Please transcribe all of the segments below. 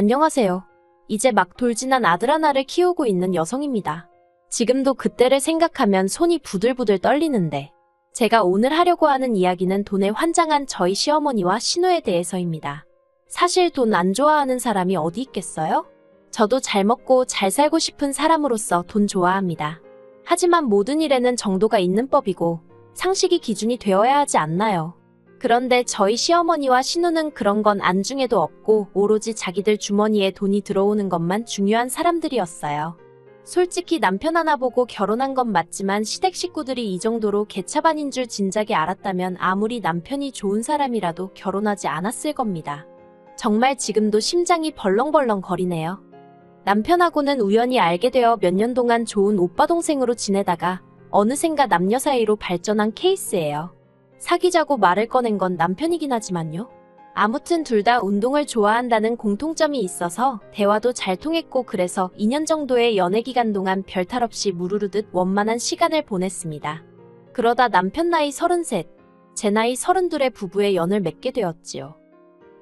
안녕하세요. 이제 막 돌진한 아들 하나를 키우고 있는 여성입니다. 지금도 그때를 생각하면 손이 부들부들 떨리는데 제가 오늘 하려고 하는 이야기는 돈에 환장한 저희 시어머니와 신우에 대해서입니다. 사실 돈 안 좋아하는 사람이 어디 있겠어요? 저도 잘 먹고 잘 살고 싶은 사람으로서 돈 좋아합니다. 하지만 모든 일에는 정도가 있는 법이고 상식이 기준이 되어야 하지 않나요? 그런데 저희 시어머니와 신우는 그런 건 안중에도 없고 오로지 자기들 주머니에 돈이 들어오는 것만 중요한 사람들이었어요. 솔직히 남편 하나 보고 결혼한 건 맞지만 시댁 식구들이 이 정도로 개차반인 줄 진작에 알았다면 아무리 남편이 좋은 사람이라도 결혼하지 않았을 겁니다. 정말 지금도 심장이 벌렁벌렁 거리네요. 남편하고는 우연히 알게 되어 몇 년 동안 좋은 오빠 동생으로 지내다가 어느샌가 남녀 사이로 발전한 케이스예요. 사귀자고 말을 꺼낸 건 남편이긴 하지만요. 아무튼 둘 다 운동을 좋아한다는 공통점이 있어서 대화도 잘 통했고 그래서 2년 정도의 연애 기간 동안 별탈 없이 무르르듯 원만한 시간을 보냈습니다. 그러다 남편 나이 33, 제 나이 32의 부부의 연을 맺게 되었지요.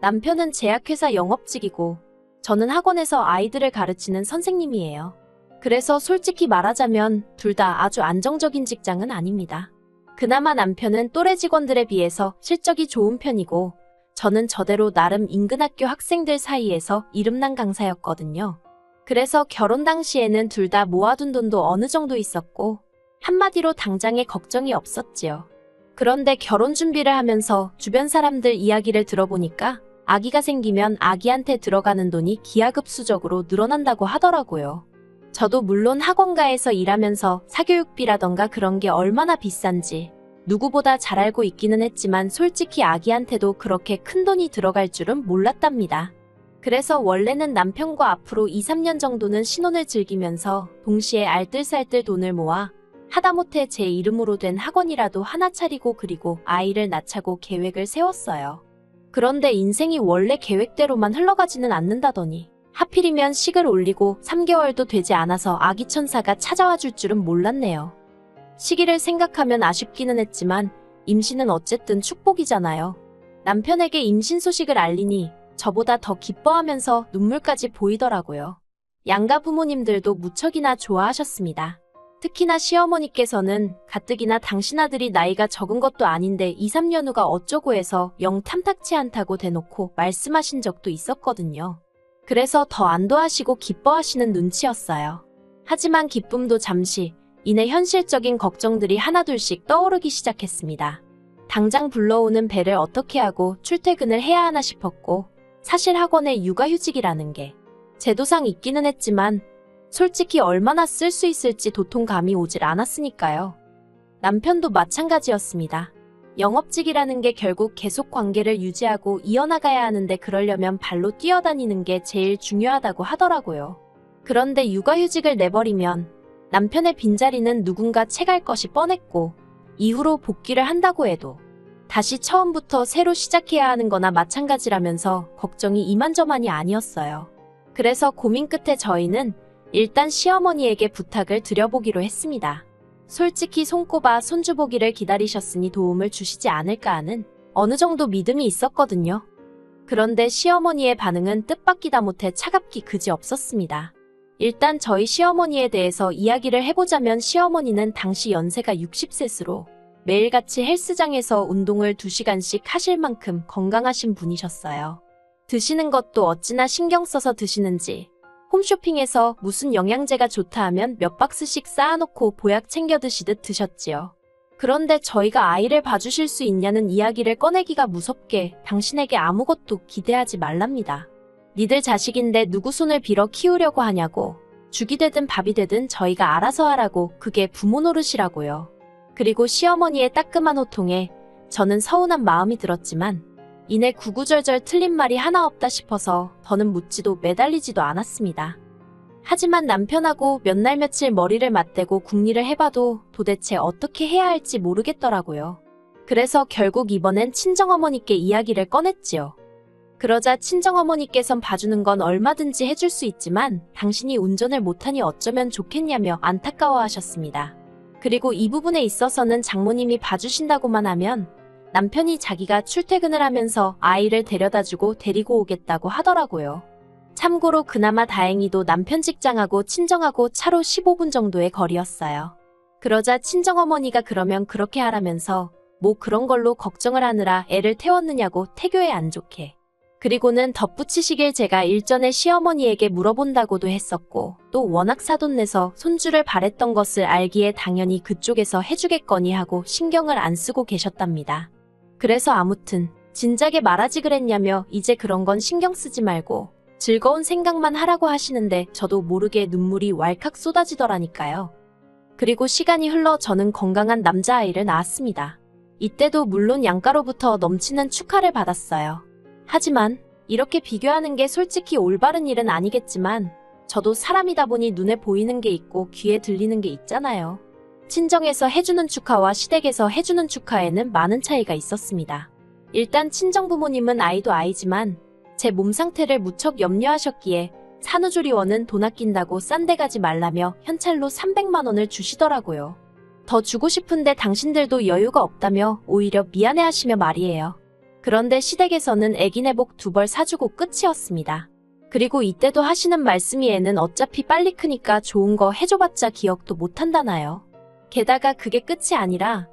남편은 제약회사 영업직이고 저는 학원에서 아이들을 가르치는 선생님이에요. 그래서 솔직히 말하자면 둘 다 아주 안정적인 직장은 아닙니다. 그나마 남편은 또래 직원들에 비해서 실적이 좋은 편이고 저는 저대로 나름 인근 학교 학생들 사이에서 이름난 강사였거든요. 그래서 결혼 당시에는 둘 다 모아둔 돈도 어느 정도 있었고 한마디로 당장에 걱정이 없었지요. 그런데 결혼 준비를 하면서 주변 사람들 이야기를 들어보니까 아기가 생기면 아기한테 들어가는 돈이 기하급수적으로 늘어난다고 하더라고요. 저도 물론 학원가에서 일하면서 사교육비라던가 그런 게 얼마나 비싼지 누구보다 잘 알고 있기는 했지만 솔직히 아기한테도 그렇게 큰 돈이 들어갈 줄은 몰랐답니다. 그래서 원래는 남편과 앞으로 2, 3년 정도는 신혼을 즐기면서 동시에 알뜰살뜰 돈을 모아 하다못해 제 이름으로 된 학원이라도 하나 차리고 그리고 아이를 낳자고 계획을 세웠어요. 그런데 인생이 원래 계획대로만 흘러가지는 않는다더니 하필이면 식을 올리고 3개월도 되지 않아서 아기 천사가 찾아와 줄 줄은 몰랐네요. 시기를 생각하면 아쉽기는 했지만 임신은 어쨌든 축복이잖아요. 남편에게 임신 소식을 알리니 저보다 더 기뻐하면서 눈물까지 보이더라고요. 양가 부모님들도 무척이나 좋아하셨습니다. 특히나 시어머니께서는 가뜩이나 당신 아들이 나이가 적은 것도 아닌데 2, 3년 후가 어쩌고 해서 영 탐탁치 않다고 대놓고 말씀하신 적도 있었거든요. 그래서 더 안도하시고 기뻐하시는 눈치였어요. 하지만 기쁨도 잠시, 이내 현실적인 걱정들이 하나둘씩 떠오르기 시작했습니다. 당장 불러오는 배를 어떻게 하고 출퇴근을 해야 하나 싶었고, 사실 학원에 육아휴직이라는 게 제도상 있기는 했지만, 솔직히 얼마나 쓸 수 있을지 도통 감이 오질 않았으니까요. 남편도 마찬가지였습니다. 영업직이라는 게 결국 계속 관계를 유지하고 이어나가야 하는데 그러려면 발로 뛰어다니는 게 제일 중요하다고 하더라고요. 그런데 육아휴직을 내버리면 남편의 빈자리는 누군가 채갈 것이 뻔했고 이후로 복귀를 한다고 해도 다시 처음부터 새로 시작해야 하는 거나 마찬가지라면서 걱정이 이만저만이 아니었어요. 그래서 고민 끝에 저희는 일단 시어머니에게 부탁을 드려보기로 했습니다. 솔직히 손꼽아 손주보기를 기다리셨으니 도움을 주시지 않을까 하는 어느 정도 믿음이 있었거든요. 그런데 시어머니의 반응은 뜻밖이다 못해 차갑기 그지 없었습니다. 일단 저희 시어머니에 대해서 이야기를 해보자면 시어머니는 당시 연세가 60세스로 매일같이 헬스장에서 운동을 2시간씩 하실 만큼 건강하신 분이셨어요. 드시는 것도 어찌나 신경 써서 드시는지 홈쇼핑에서 무슨 영양제가 좋다 하면 몇 박스씩 쌓아놓고 보약 챙겨 드시듯 드셨지요. 그런데 저희가 아이를 봐주실 수 있냐는 이야기를 꺼내기가 무섭게 당신에게 아무것도 기대하지 말랍니다. 니들 자식인데 누구 손을 빌어 키우려고 하냐고. 죽이 되든 밥이 되든 저희가 알아서 하라고 그게 부모 노릇이라고요. 그리고 시어머니의 따끔한 호통에 저는 서운한 마음이 들었지만 이내 구구절절 틀린 말이 하나 없다 싶어서 더는 묻지도 매달리지도 않았습니다. 하지만 남편하고 몇 날 며칠 머리를 맞대고 궁리를 해봐도 도대체 어떻게 해야 할지 모르겠더라고요. 그래서 결국 이번엔 친정어머니께 이야기를 꺼냈지요. 그러자 친정어머니께선 봐주는 건 얼마든지 해줄 수 있지만 당신이 운전을 못하니 어쩌면 좋겠냐며 안타까워 하셨습니다. 그리고 이 부분에 있어서는 장모님이 봐주신다고만 하면 남편이 자기가 출퇴근을 하면서 아이를 데려다주고 데리고 오겠다고 하더라고요. 참고로 그나마 다행히도 남편 직장하고 친정하고 차로 15분 정도의 거리였어요. 그러자 친정어머니가 그러면 그렇게 하라면서 뭐 그런 걸로 걱정을 하느라 애를 태웠느냐고 태교에 안 좋게. 그리고는 덧붙이시길 제가 일전에 시어머니에게 물어본다고도 했었고 또 워낙 사돈 내서 손주를 바랬던 것을 알기에 당연히 그쪽에서 해주겠거니 하고 신경을 안 쓰고 계셨답니다. 그래서 아무튼 진작에 말하지 그랬냐며 이제 그런 건 신경 쓰지 말고 즐거운 생각만 하라고 하시는데 저도 모르게 눈물이 왈칵 쏟아지더라니까요. 그리고 시간이 흘러 저는 건강한 남자아이를 낳았습니다. 이때도 물론 양가로부터 넘치는 축하를 받았어요. 하지만 이렇게 비교하는 게 솔직히 올바른 일은 아니겠지만 저도 사람이다 보니 눈에 보이는 게 있고 귀에 들리는 게 있잖아요. 친정에서 해주는 축하와 시댁에서 해주는 축하에는 많은 차이가 있었습니다. 일단 친정 부모님은 아이도 아이지만 제 몸 상태를 무척 염려하셨기에 산후조리원은 돈 아낀다고 싼 데 가지 말라며 현찰로 300만 원을 주시더라고요. 더 주고 싶은데 당신들도 여유가 없다며 오히려 미안해하시며 말이에요. 그런데 시댁에서는 애기 내복 두 벌 사주고 끝이었습니다. 그리고 이때도 하시는 말씀이 애는 어차피 빨리 크니까 좋은 거 해줘봤자 기억도 못한다나요. 게다가 그게 끝이 아니라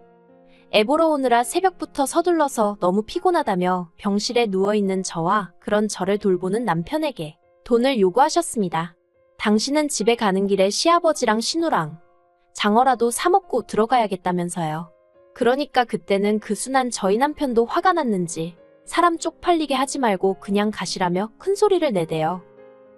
애 보러 오느라 새벽부터 서둘러서 너무 피곤하다며 병실에 누워있는 저와 그런 저를 돌보는 남편에게 돈을 요구하셨습니다. 당신은 집에 가는 길에 시아버지랑 신우랑 장어라도 사먹고 들어가야겠다면서요. 그러니까 그때는 그 순한 저희 남편도 화가 났는지 사람 쪽팔리게 하지 말고 그냥 가시라며 큰 소리를 내대요.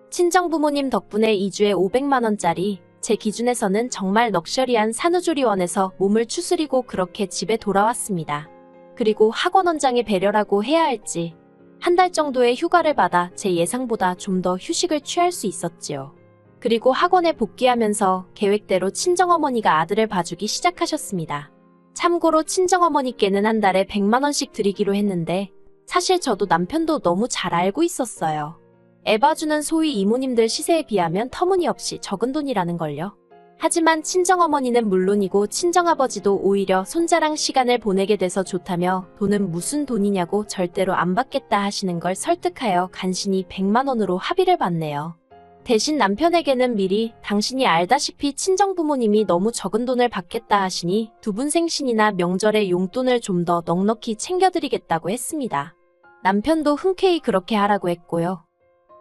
친정 부모님 덕분에 2주에 500만원짜리 제 기준에서는 정말 럭셔리한 산후조리원에서 몸을 추스리고 그렇게 집에 돌아왔습니다. 그리고 학원 원장의 배려라고 해야 할지 한 달 정도의 휴가를 받아 제 예상보다 좀 더 휴식을 취할 수 있었지요. 그리고 학원에 복귀하면서 계획대로 친정어머니가 아들을 봐주기 시작하셨습니다. 참고로 친정어머니께는 한 달에 100만원씩 드리기로 했는데 사실 저도 남편도 너무 잘 알고 있었어요. 애 봐주는 소위 이모님들 시세에 비하면 터무니없이 적은 돈이라는 걸요. 하지만 친정어머니는 물론이고 친정아버지도 오히려 손자랑 시간을 보내게 돼서 좋다며 돈은 무슨 돈이냐고 절대로 안 받겠다 하시는 걸 설득하여 간신히 100만원으로 합의를 받네요. 대신 남편에게는 미리 당신이 알다시피 친정부모님이 너무 적은 돈을 받겠다 하시니 두 분 생신이나 명절에 용돈을 좀 더 넉넉히 챙겨드리겠다고 했습니다. 남편도 흔쾌히 그렇게 하라고 했고요.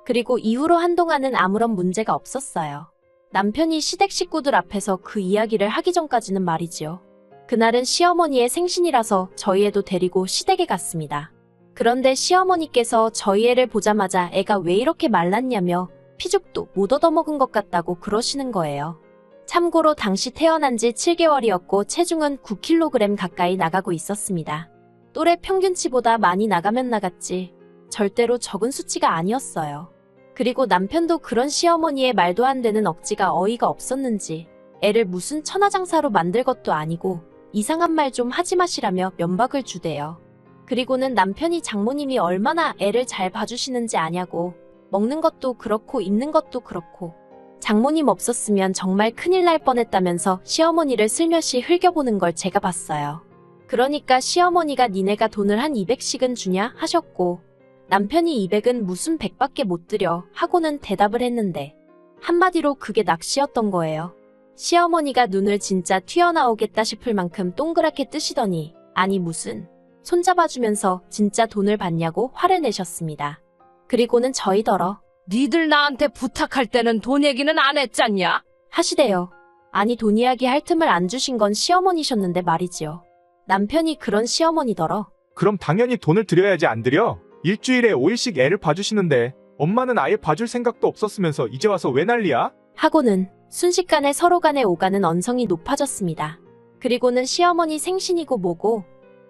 그리고 이후로 한동안은 아무런 문제가 없었어요. 남편이 시댁 식구들 앞에서 그 이야기를 하기 전까지는 말이지요. 그날은 시어머니의 생신이라서 저희 애도 데리고 시댁에 갔습니다. 그런데 시어머니께서 저희 애를 보자마자 애가 왜 이렇게 말랐냐며 피죽도 못 얻어먹은 것 같다고 그러시는 거예요. 참고로 당시 태어난 지 7개월이었고 체중은 9kg 가까이 나가고 있었습니다. 또래 평균치보다 많이 나가면 나갔지 절대로 적은 수치가 아니었어요. 그리고 남편도 그런 시어머니의 말도 안 되는 억지가 어이가 없었는지 애를 무슨 천하장사로 만들 것도 아니고 이상한 말 좀 하지 마시라며 면박을 주대요. 그리고는 남편이 장모님이 얼마나 애를 잘 봐주시는지 아냐고 먹는 것도 그렇고 입는 것도 그렇고 장모님 없었으면 정말 큰일 날 뻔했다면서 시어머니를 슬며시 흘겨보는 걸 제가 봤어요. 그러니까 시어머니가 니네가 돈을 한 200씩은 주냐 하셨고 남편이 200은 무슨 100밖에 못 드려 하고는 대답을 했는데 한마디로 그게 낚시였던 거예요. 시어머니가 눈을 진짜 튀어나오겠다 싶을 만큼 동그랗게 뜨시더니 아니 무슨 손잡아주면서 진짜 돈을 받냐고 화를 내셨습니다. 그리고는 저희더러 니들 나한테 부탁할 때는 돈 얘기는 안 했잖냐? 하시대요. 아니 돈 이야기 할 틈을 안 주신 건 시어머니셨는데 말이지요. 남편이 그런 시어머니더러 그럼 당연히 돈을 드려야지 안 드려? 일주일에 5일씩 애를 봐주시는데 엄마는 아예 봐줄 생각도 없었으면서 이제 와서 왜 난리야? 하고는 순식간에 서로 간의 오가는 언성이 높아졌습니다. 그리고는 시어머니 생신이고 뭐고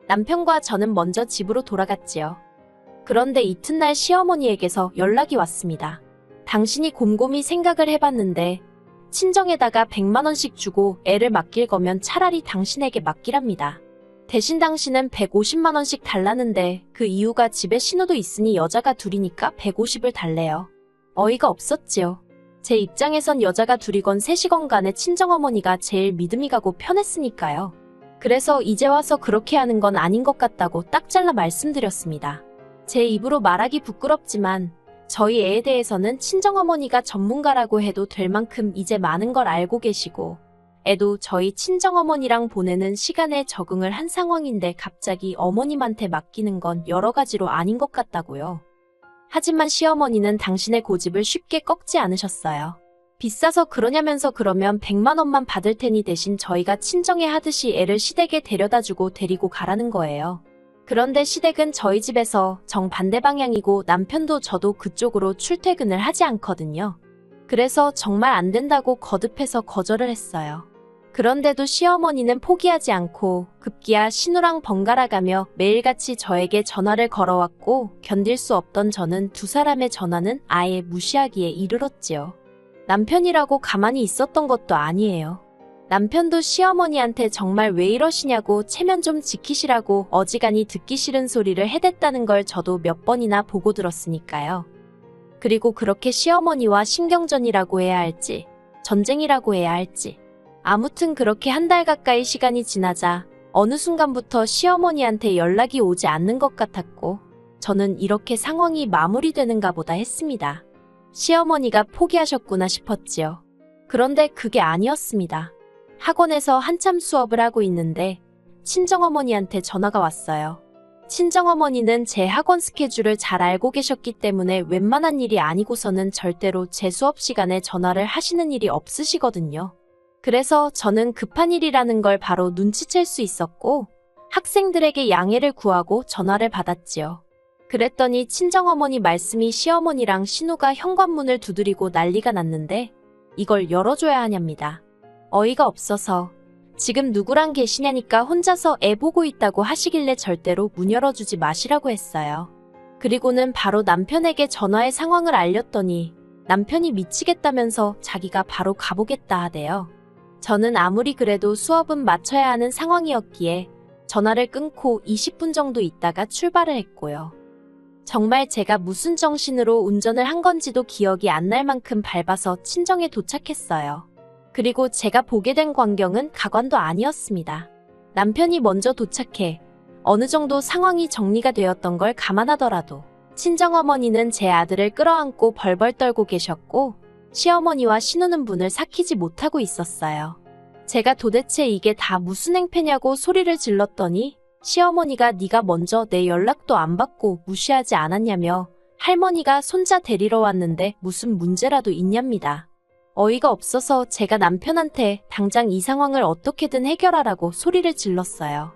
남편과 저는 먼저 집으로 돌아갔지요. 그런데 이튿날 시어머니에게서 연락이 왔습니다. 당신이 곰곰이 생각을 해봤는데 친정에다가 100만원씩 주고 애를 맡길 거면 차라리 당신에게 맡기랍니다. 대신 당신은 150만원씩 달라는데 그 이유가 집에 신우도 있으니 여자가 둘이니까 150을 달래요. 어이가 없었지요. 제 입장에선 여자가 둘이건 셋이건 간에 친정어머니가 제일 믿음이 가고 편했으니까요. 그래서 이제 와서 그렇게 하는 건 아닌 것 같다고 딱 잘라 말씀드렸습니다. 제 입으로 말하기 부끄럽지만 저희 애에 대해서는 친정어머니가 전문가라고 해도 될 만큼 이제 많은 걸 알고 계시고, 애도 저희 친정어머니랑 보내는 시간에 적응을 한 상황인데 갑자기 어머님한테 맡기는 건 여러 가지로 아닌 것 같다고요. 하지만 시어머니는 당신의 고집을 쉽게 꺾지 않으셨어요. 비싸서 그러냐면서 그러면 100만 원만 받을 테니 대신 저희가 친정에 하듯이 애를 시댁에 데려다 주고 데리고 가라는 거예요. 그런데 시댁은 저희 집에서 정반대 방향이고 남편도 저도 그쪽으로 출퇴근을 하지 않거든요. 그래서 정말 안 된다고 거듭해서 거절을 했어요. 그런데도 시어머니는 포기하지 않고 급기야 신우랑 번갈아 가며 매일같이 저에게 전화를 걸어왔고 견딜 수 없던 저는 두 사람의 전화는 아예 무시하기에 이르렀지요. 남편이라고 가만히 있었던 것도 아니에요. 남편도 시어머니한테 정말 왜 이러시냐고 체면 좀 지키시라고 어지간히 듣기 싫은 소리를 해댔다는 걸 저도 몇 번이나 보고 들었으니까요. 그리고 그렇게 시어머니와 신경전이라고 해야 할지, 전쟁이라고 해야 할지. 아무튼 그렇게 한 달 가까이 시간이 지나자 어느 순간부터 시어머니한테 연락이 오지 않는 것 같았고, 저는 이렇게 상황이 마무리되는가 보다 했습니다. 시어머니가 포기하셨구나 싶었지요. 그런데 그게 아니었습니다. 학원에서 한참 수업을 하고 있는데 친정어머니한테 전화가 왔어요. 친정어머니는 제 학원 스케줄을 잘 알고 계셨기 때문에 웬만한 일이 아니고서는 절대로 제 수업 시간에 전화를 하시는 일이 없으시거든요. 그래서 저는 급한 일이라는 걸 바로 눈치챌 수 있었고 학생들에게 양해를 구하고 전화를 받았지요. 그랬더니 친정어머니 말씀이 시어머니랑 신우가 현관문을 두드리고 난리가 났는데 이걸 열어줘야 하냐입니다. 어이가 없어서 지금 누구랑 계시냐니까 혼자서 애 보고 있다고 하시길래 절대로 문 열어주지 마시라고 했어요. 그리고는 바로 남편에게 전화의 상황을 알렸더니 남편이 미치겠다면서 자기가 바로 가보겠다 하대요. 저는 아무리 그래도 수업은 마쳐야 하는 상황이었기에 전화를 끊고 20분 정도 있다가 출발을 했고요. 정말 제가 무슨 정신으로 운전을 한 건지도 기억이 안 날 만큼 밟아서 친정에 도착했어요. 그리고 제가 보게 된 광경은 가관도 아니었습니다. 남편이 먼저 도착해 어느 정도 상황이 정리가 되었던 걸 감안하더라도 친정어머니는 제 아들을 끌어안고 벌벌 떨고 계셨고 시어머니와 신우는 문을 삭히지 못하고 있었어요. 제가 도대체 이게 다 무슨 행패냐고 소리를 질렀더니 시어머니가 네가 먼저 내 연락도 안 받고 무시하지 않았냐며 할머니가 손자 데리러 왔는데 무슨 문제라도 있냐입니다. 어이가 없어서 제가 남편한테 당장 이 상황을 어떻게든 해결하라고 소리를 질렀어요.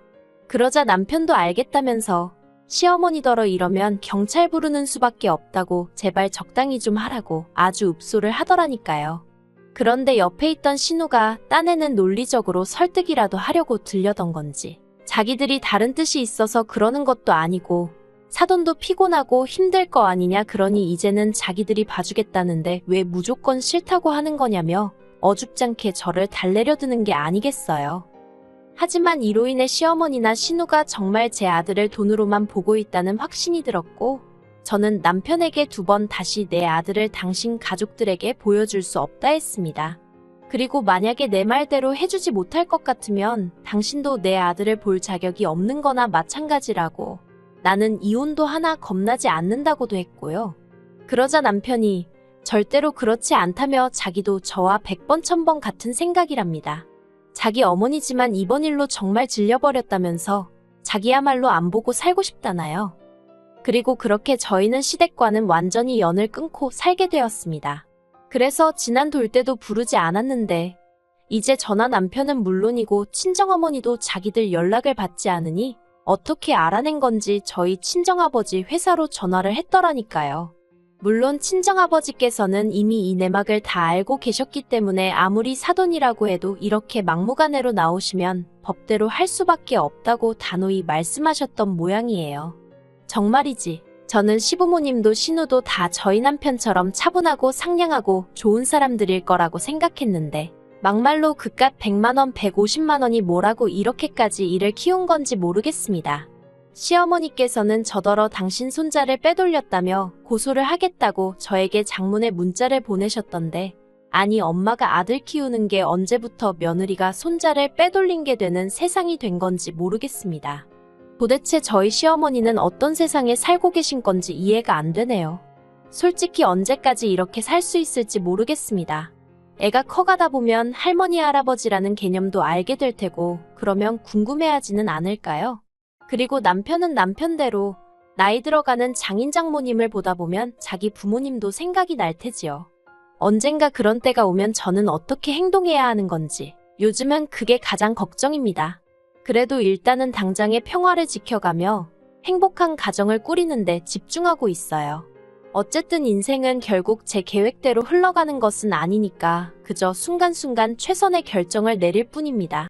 그러자 남편도 알겠다면서 시어머니더러 이러면 경찰 부르는 수밖에 없다고 제발 적당히 좀 하라고 아주 읍소를 하더라니까요. 그런데 옆에 있던 신우가 딴에는 논리적으로 설득이라도 하려고 들려던 건지 자기들이 다른 뜻이 있어서 그러는 것도 아니고 사돈도 피곤하고 힘들 거 아니냐 그러니 이제는 자기들이 봐주겠다는데 왜 무조건 싫다고 하는 거냐며 어줍잖게 저를 달래려 드는 게 아니겠어요. 하지만 이로 인해 시어머니나 신우가 정말 제 아들을 돈으로만 보고 있다는 확신이 들었고 저는 남편에게 두 번 다시 내 아들을 당신 가족들에게 보여줄 수 없다 했습니다. 그리고 만약에 내 말대로 해주지 못할 것 같으면 당신도 내 아들을 볼 자격이 없는 거나 마찬가지라고 나는 이혼도 하나 겁나지 않는다고도 했고요. 그러자 남편이 절대로 그렇지 않다며 자기도 저와 100번 1000번 같은 생각이랍니다. 자기 어머니지만 이번 일로 정말 질려버렸다면서 자기야말로 안 보고 살고 싶다나요. 그리고 그렇게 저희는 시댁과는 완전히 연을 끊고 살게 되었습니다. 그래서 지난 돌 때도 부르지 않았는데 이제 저나 남편은 물론이고 친정어머니도 자기들 연락을 받지 않으니 어떻게 알아낸 건지 저희 친정아버지 회사로 전화를 했더라니까요. 물론 친정아버지께서는 이미 이 내막을 다 알고 계셨기 때문에 아무리 사돈이라고 해도 이렇게 막무가내로 나오시면 법대로 할 수밖에 없다고 단호히 말씀하셨던 모양이에요. 정말이지. 저는 시부모님도 신우도 다 저희 남편처럼 차분하고 상냥하고 좋은 사람들일 거라고 생각했는데 막말로 그깟 100만원, 150만원이 뭐라고 이렇게까지 일을 키운 건지 모르겠습니다. 시어머니께서는 저더러 당신 손자를 빼돌렸다며 고소를 하겠다고 저에게 장문의 문자를 보내셨던데 아니 엄마가 아들 키우는 게 언제부터 며느리가 손자를 빼돌린 게 되는 세상이 된 건지 모르겠습니다. 도대체 저희 시어머니는 어떤 세상에 살고 계신 건지 이해가 안 되네요. 솔직히 언제까지 이렇게 살 수 있을지 모르겠습니다. 애가 커가다 보면 할머니, 할아버지라는 개념도 알게 될 테고, 그러면 궁금해하지는 않을까요? 그리고 남편은 남편대로 나이 들어가는 장인 장모님을 보다 보면 자기 부모님도 생각이 날 테지요. 언젠가 그런 때가 오면 저는 어떻게 행동해야 하는 건지 요즘은 그게 가장 걱정입니다. 그래도 일단은 당장의 평화를 지켜가며 행복한 가정을 꾸리는데 집중하고 있어요. 어쨌든 인생은 결국 제 계획대로 흘러가는 것은 아니니까 그저 순간순간 최선의 결정을 내릴 뿐입니다.